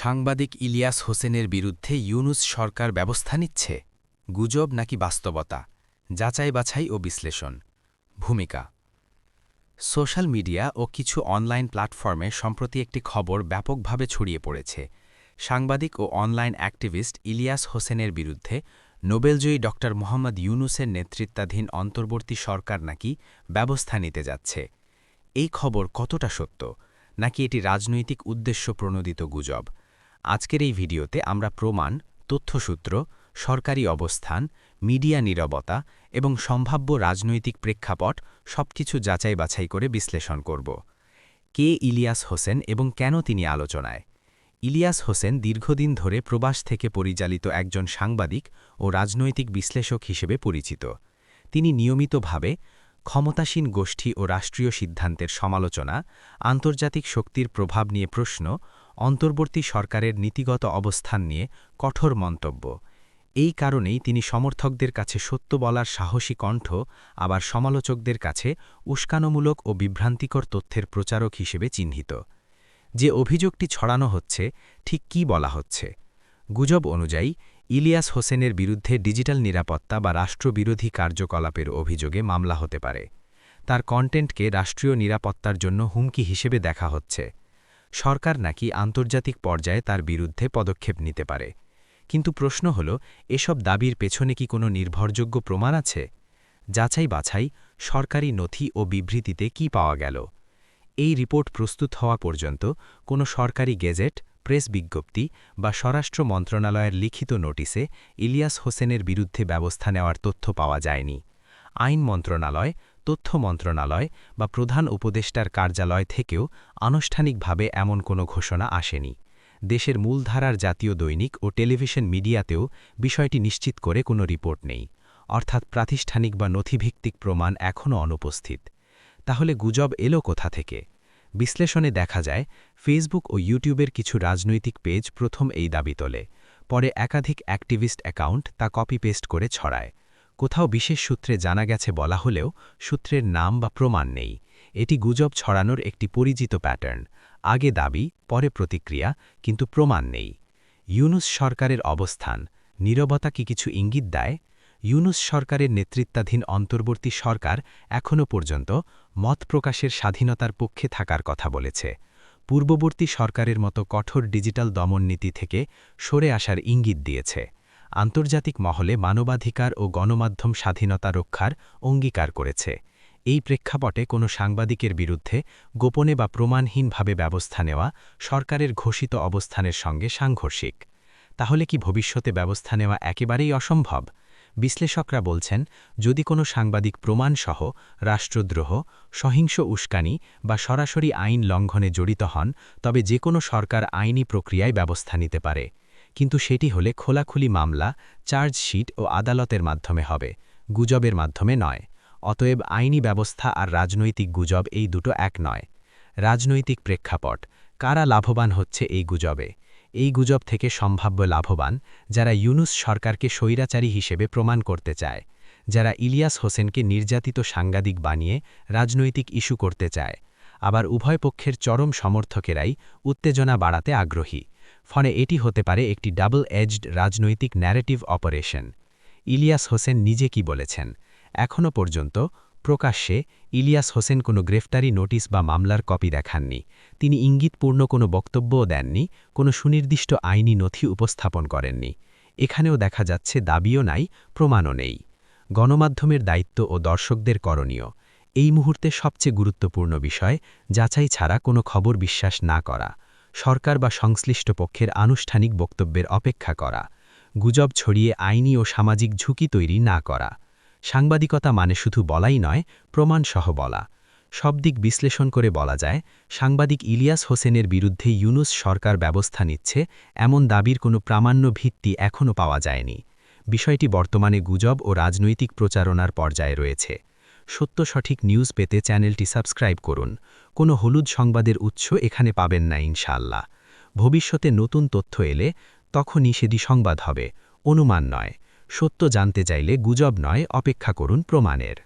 সাংবাদিক ইলিয়াস হোসেনের বিরুদ্ধে ইউনুস সরকার ব্যবস্থা নিচ্ছে। গুজব নাকি বাস্তবতা? যাচাই বাছাই ও বিশ্লেষণ। ভূমিকা। সোশ্যাল মিডিয়া ও কিছু অনলাইন প্ল্যাটফর্মে সম্প্রতি একটি খবর ব্যাপকভাবে ছড়িয়ে পড়েছে। সাংবাদিক ও অনলাইন অ্যাক্টিভিস্ট ইলিয়াস হোসেনের বিরুদ্ধে নোবেলজয়ী ড. মোহাম্মদ ইউনুসের নেতৃত্বাধীন অন্তর্বর্তী সরকার নাকি ব্যবস্থা নিতে যাচ্ছে? এই খবর কতটা সত্য? নাকি এটি রাজনৈতিক উদ্দেশ্য প্রণোদিত গুজব? আজকের এই ভিডিওতে আমরা প্রমাণ, তথ্যসূত্র, সরকারি অবস্থান, মিডিয়া নিরবতা এবং সম্ভাব্য রাজনৈতিক প্রেক্ষাপট সবকিছু যাচাই বাছাই করে বিশ্লেষণ করব। কে ইলিয়াস হোসেন এবং কেন তিনি আলোচনায়? ইলিয়াস হোসেন দীর্ঘদিন ধরে প্রবাস থেকে পরিচালিত একজন সাংবাদিক ও রাজনৈতিক বিশ্লেষক হিসেবে পরিচিত। তিনি নিয়মিতভাবে ক্ষমতাসীন গোষ্ঠী ও রাষ্ট্রীয় সিদ্ধান্তের সমালোচনা, আন্তর্জাতিক শক্তির প্রভাব নিয়ে প্রশ্ন অন্তর্বর্তী সরকারের নীতিগত অবস্থান নিয়ে কঠোর মন্তব্য। এই কারণেই তিনি সমর্থকদের কাছে সত্য বলার সাহসী কণ্ঠ, আবার সমালোচকদের কাছে উস্কানোমূলক ও বিভ্রান্তিকর তথ্যের প্রচারক হিসেবে চিহ্নিত। যে অভিযোগটি ছড়ানো হচ্ছে, ঠিক কি বলা হচ্ছে? গুজব অনুযায়ী, ইলিয়াস হোসেনের বিরুদ্ধে ডিজিটাল নিরাপত্তা বা রাষ্ট্রবিরোধী কার্যকলাপের অভিযোগে মামলা হতে পারে। তার কন্টেন্টকে রাষ্ট্রীয় নিরাপত্তার জন্য হুমকি হিসেবে দেখা হচ্ছে। সরকার নাকি আন্তর্জাতিক পর্যায়ে তার বিরুদ্ধে পদক্ষেপ নিতে পারে। কিন্তু প্রশ্ন হল, এসব দাবির পেছনে কি কোনো নির্ভরযোগ্য প্রমাণ আছে? যাচাই বাছাই, সরকারি নথি ও বিবৃতিতে কি পাওয়া গেল? এই রিপোর্ট প্রস্তুত হওয়া পর্যন্ত কোনো সরকারি গেজেট, প্রেস বিজ্ঞপ্তি বা স্বরাষ্ট্র মন্ত্রণালয়ের লিখিত নোটিসে ইলিয়াস হোসেনের বিরুদ্ধে ব্যবস্থা নেওয়ার তথ্য পাওয়া যায়নি। আইন মন্ত্রণালয় তথ্য মন্ত্রণালয় বা প্রধান উপদেষ্টার কার্যালয় থেকেও আনুষ্ঠানিকভাবে এমন কোনো ঘোষণা আসেনি। দেশের মূলধারার জাতীয় দৈনিক ও টেলিভিশন মিডিয়াতেও বিষয়টি নিশ্চিত করে কোনো রিপোর্ট নেই। অর্থাৎ প্রাতিষ্ঠানিক বা নথিভিত্তিক প্রমাণ এখনও অনুপস্থিত। তাহলে গুজব এলো কোথা থেকে? বিশ্লেষণে দেখা যায়, ফেসবুক ও ইউটিউবের কিছু রাজনৈতিক পেজ প্রথম এই দাবি তোলে। পরে একাধিক অ্যাক্টিভিস্ট অ্যাকাউন্ট তা কপি পেস্ট করে ছড়ায়। কোথাও বিশেষ সূত্রে জানা গেছে বলা হলেও সূত্রের নাম বা প্রমাণ নেই। এটি গুজব ছড়ানোর একটি পরিচিত প্যাটার্ন। আগে দাবি, পরে প্রতিক্রিয়া, কিন্তু প্রমাণ নেই। ইউনুস সরকারের অবস্থান। নীরবতা কি কিছু ইঙ্গিত দেয়? ইউনুস সরকারের নেতৃত্বাধীন অন্তর্বর্তী সরকার এখনও পর্যন্ত মত প্রকাশের স্বাধীনতার পক্ষে থাকার কথা বলেছে। পূর্ববর্তী সরকারের মতো কঠোর ডিজিটাল দমন নীতি থেকে সরে আসার ইঙ্গিত দিয়েছে। আন্তর্জাতিক মহলে মানবাধিকার ও গণমাধ্যম স্বাধীনতা রক্ষার অঙ্গীকার করেছে। এই প্রেক্ষাপটে কোনো সাংবাদিকের বিরুদ্ধে গোপনে বা প্রমাণহীনভাবে ব্যবস্থা নেওয়া সরকারের ঘোষিত অবস্থানের সঙ্গে সাংঘর্ষিক। তাহলে কি ভবিষ্যতে ব্যবস্থা নেওয়া একেবারেই অসম্ভব? বিশ্লেষকরা বলছেন, যদি কোনো সাংবাদিক প্রমাণসহ রাষ্ট্রদ্রোহ, সহিংস উস্কানি বা সরাসরি আইন লঙ্ঘনে জড়িত হন, তবে যে কোনো সরকার আইনি প্রক্রিয়ায় ব্যবস্থা নিতে পারে। কিন্তু সেটি হলে খোলাখুলি মামলা, চার্জশিট ও আদালতের মাধ্যমে হবে, গুজবের মাধ্যমে নয়। অতএব আইনি ব্যবস্থা আর রাজনৈতিক গুজব এই দুটো এক নয়। রাজনৈতিক প্রেক্ষাপট, কারা লাভবান হচ্ছে এই গুজবে? এই গুজব থেকে সম্ভাব্য লাভবান যারা ইউনুস সরকারকে স্বৈরাচারী হিসেবে প্রমাণ করতে চায়, যারা ইলিয়াস হোসেনকে নির্যাতিত সাংবাদিক বানিয়ে রাজনৈতিক ইস্যু করতে চায়। আবার উভয় পক্ষের চরম সমর্থকেরাই উত্তেজনা বাড়াতে আগ্রহী। ফলে এটি হতে পারে একটি ডাবল এজড রাজনৈতিক ন্যারেটিভ অপারেশন। ইলিয়াস হোসেন নিজে কি বলেছেন? এখনও পর্যন্ত প্রকাশ্যে ইলিয়াস হোসেন কোনো গ্রেফতারি নোটিশ বা মামলার কপি দেখাননি। তিনি ইঙ্গিতপূর্ণ কোনো বক্তব্যও দেননি, কোনো সুনির্দিষ্ট আইনি নথি উপস্থাপন করেননি। এখানেও দেখা যাচ্ছে দাবিও নাই, প্রমাণও নেই। গণমাধ্যমের দায়িত্ব ও দর্শকদের করণীয়। এই মুহূর্তে সবচেয়ে গুরুত্বপূর্ণ বিষয়, যাচাই ছাড়া কোনো খবর বিশ্বাস না করা। সরকার বা সংশ্লিষ্ট পক্ষের আনুষ্ঠানিক বক্তব্যের অপেক্ষা করা, গুজব ছড়িয়ে আইনি ও সামাজিক ঝুঁকি তৈরি না করা, সাংবাদিকতা মানে শুধু বলাই নয়, প্রমাণসহ বলা। সব দিক বিশ্লেষণ করে বলা যায়, সাংবাদিক ইলিয়াস হোসেনের বিরুদ্ধে ইউনুস সরকার ব্যবস্থা নিচ্ছে, এমন দাবির কোনো প্রামাণ্য ভিত্তি এখনও পাওয়া যায়নি। বিষয়টি বর্তমানে গুজব ও রাজনৈতিক প্রচারণার পর্যায়ে রয়েছে। সত্য সঠিক নিউজ পেতে চ্যানেলটি সাবস্ক্রাইব করুন। কোনো হলুদ সংবাদের উৎস এখানে পাবেন না ইনশাল্লাহ ভবিষ্যতে নতুন তথ্য এলে তখনই সেদি সংবাদ হবে। অনুমান নয়। সত্য জানতে চাইলে গুজব নয়, অপেক্ষা করুন প্রমাণের।